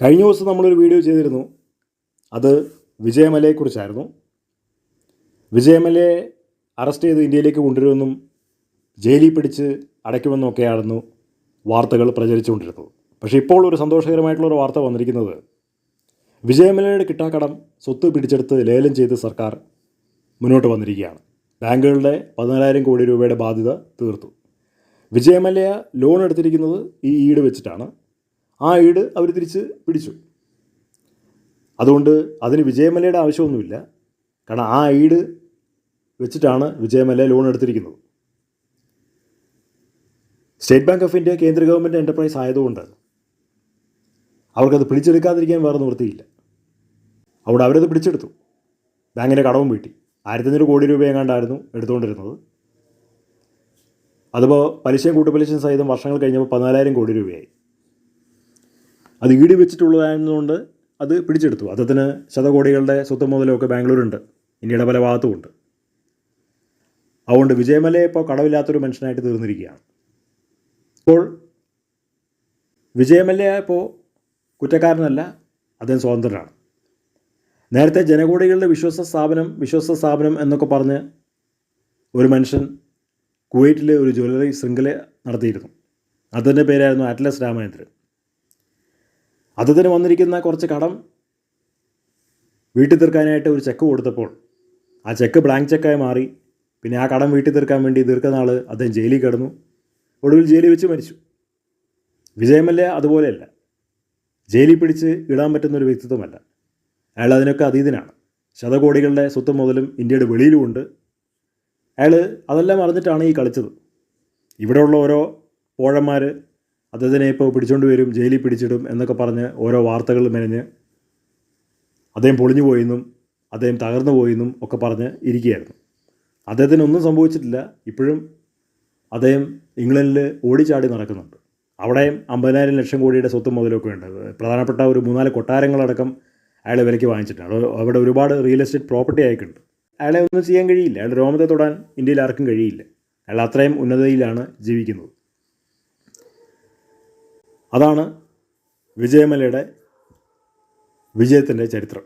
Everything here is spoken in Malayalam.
കഴിഞ്ഞ ദിവസം നമ്മളൊരു വീഡിയോ ചെയ്തിരുന്നു. അത് വിജയമലയെക്കുറിച്ചായിരുന്നു വിജയമലയെ അറസ്റ്റ് ചെയ്ത് ഇന്ത്യയിലേക്ക് കൊണ്ടുവരുമെന്നും ജയിലിൽ പിടിച്ച് അടയ്ക്കുമെന്നും ഒക്കെയായിരുന്നു വാർത്തകൾ പ്രചരിച്ചുകൊണ്ടിരുന്നത്. പക്ഷേ ഇപ്പോൾ ഒരു സന്തോഷകരമായിട്ടുള്ള ഒരു വാർത്ത വന്നിരിക്കുന്നത് വിജയമലയുടെ കിട്ടാക്കടം സ്വത്ത് പിടിച്ചെടുത്ത് ലേലം ചെയ്ത് സർക്കാർ മുന്നോട്ട് വന്നിരിക്കുകയാണ്. ബാങ്കുകളുടെ പതിനാലായിരം കോടി രൂപയുടെ ബാധ്യത തീർത്തു. വിജയമലയ ലോൺ എടുത്തിരിക്കുന്നത് ഈ ഈട് വെച്ചിട്ടാണ്. ആ ഈട് അവർ തിരിച്ച് പിടിച്ചു. അതുകൊണ്ട് അതിന് വിജയമല്ലയുടെ ആവശ്യമൊന്നുമില്ല. കാരണം ആ ഈട് വെച്ചിട്ടാണ് വിജയമല്ല ലോൺ എടുത്തിരിക്കുന്നത്. സ്റ്റേറ്റ് ബാങ്ക് ഓഫ് ഇന്ത്യ കേന്ദ്ര ഗവൺമെന്റ് എന്റർപ്രൈസ് ആയതുകൊണ്ട് അവർക്കത് പിടിച്ചെടുക്കാതിരിക്കാൻ വേറെ നിവൃത്തിയില്ല. അവിടെ അവരത് പിടിച്ചെടുത്തു. ബാങ്കിന്റെ കടവും വീട്ടി. ആയിരത്തഞ്ഞൂറ് കോടി രൂപ എങ്ങാണ്ടായിരുന്നു എടുത്തുകൊണ്ടിരുന്നത്. അതിപ്പോൾ പലിശയും കൂട്ടുപലിശയും സഹിതം വർഷങ്ങൾ കഴിഞ്ഞപ്പോൾ പതിനാലായിരം കോടി രൂപയായി. അത് ഈട് വെച്ചിട്ടുള്ളതായതുകൊണ്ട് അത് പിടിച്ചെടുത്തു. അദ്ദേഹത്തിന് ശതകോടികളുടെ സ്വത്ത് മുതലൊക്കെ ബാംഗ്ലൂരുണ്ട്. ഇന്ത്യയുടെ പല ഭാഗത്തുമുണ്ട്. അതുകൊണ്ട് വിജയമലയെ ഇപ്പോൾ കടവില്ലാത്തൊരു മനുഷ്യനായിട്ട് തീർന്നിരിക്കുകയാണ്. ഇപ്പോൾ വിജയമല്യ ഇപ്പോൾ കുറ്റക്കാരനല്ല അദ്ദേഹം സ്വതന്ത്രനാണ്. നേരത്തെ ജനകോടികളുടെ വിശ്വാസ സ്ഥാപനം വിശ്വാസ സ്ഥാപനം എന്നൊക്കെ പറഞ്ഞ് ഒരു മനുഷ്യൻ കുവൈറ്റിലെ ഒരു ജ്വല്ലറി ശൃംഖല നടത്തിയിരുന്നു. അതിന്റെ പേരായിരുന്നു അറ്റ്ലസ് രാമചന്ദ്രൻ. അദ്ദേഹത്തിന് വന്നിരിക്കുന്ന കുറച്ച് കടം വീട്ടിൽ തീർക്കാനായിട്ട് ഒരു ചെക്ക് കൊടുത്തപ്പോൾ ആ ചെക്ക് ബ്ലാങ്ക് ചെക്കായി മാറി. പിന്നെ ആ കടം വീട്ടിൽ തീർക്കാൻ വേണ്ടി ആൾ അദ്ദേഹം ജയിലിൽ കിടന്നു. ഒടുവിൽ ജയിലിൽ വെച്ച് മരിച്ചു. വിജയമല്ല അതുപോലെയല്ല. ജയിലിൽ പിടിച്ച് ഇടാൻ പറ്റുന്ന ഒരു വ്യക്തിത്വമല്ല. അയാൾ അതിനൊക്കെ അതീതനാണ്. ശതകോടികളുടെ സ്വത്ത് മുതലും ഇന്ത്യയുടെ വെളിയിലുമുണ്ട്. അയാൾ അതെല്ലാം അറിഞ്ഞിട്ടാണ് ഈ കളിച്ചത്. ഇവിടെയുള്ള ഓരോ പോഴന്മാർ അദ്ദേഹത്തിനെ ഇപ്പോൾ പിടിച്ചുകൊണ്ട് വരും ജയിലിൽ പിടിച്ചിടും എന്നൊക്കെ പറഞ്ഞ് ഓരോ വാർത്തകൾ മെനഞ്ഞ് അദ്ദേഹം പൊളിഞ്ഞു പോയെന്നും അദ്ദേഹം തകർന്നു പോയെന്നും ഒക്കെ പറഞ്ഞ് ഇരിക്കുകയായിരുന്നു. അദ്ദേഹത്തിന് ഒന്നും സംഭവിച്ചിട്ടില്ല. ഇപ്പോഴും അദ്ദേഹം ഇംഗ്ലണ്ടിൽ ഓടിച്ചാടി നടക്കുന്നുണ്ട്. അവിടെയും അമ്പതിനായിരം ലക്ഷം കോടിയുടെ സ്വത്ത് മുതലൊക്കെ ഉണ്ട്. പ്രധാനപ്പെട്ട ഒരു മൂന്നാൽ കൊട്ടാരങ്ങളടക്കം അയാളെ വിലയ്ക്ക് വാങ്ങിച്ചിട്ടുണ്ട്. അവിടെ ഒരുപാട് റിയൽ എസ്റ്റേറ്റ് പ്രോപ്പർട്ടി ആയിട്ടുണ്ട് അയാളെ ഒന്നും ചെയ്യാൻ കഴിയില്ല. അയാളുടെ രോമത്തെ തൊടാൻ ഇന്ത്യയിൽ ആർക്കും കഴിയില്ല. അയാൾ അത്രയും ഉന്നതയിലാണ് ജീവിക്കുന്നത്. അതാണ് വിജയമലയുടെ വിജയത്തിന്റെ ചരിത്രം.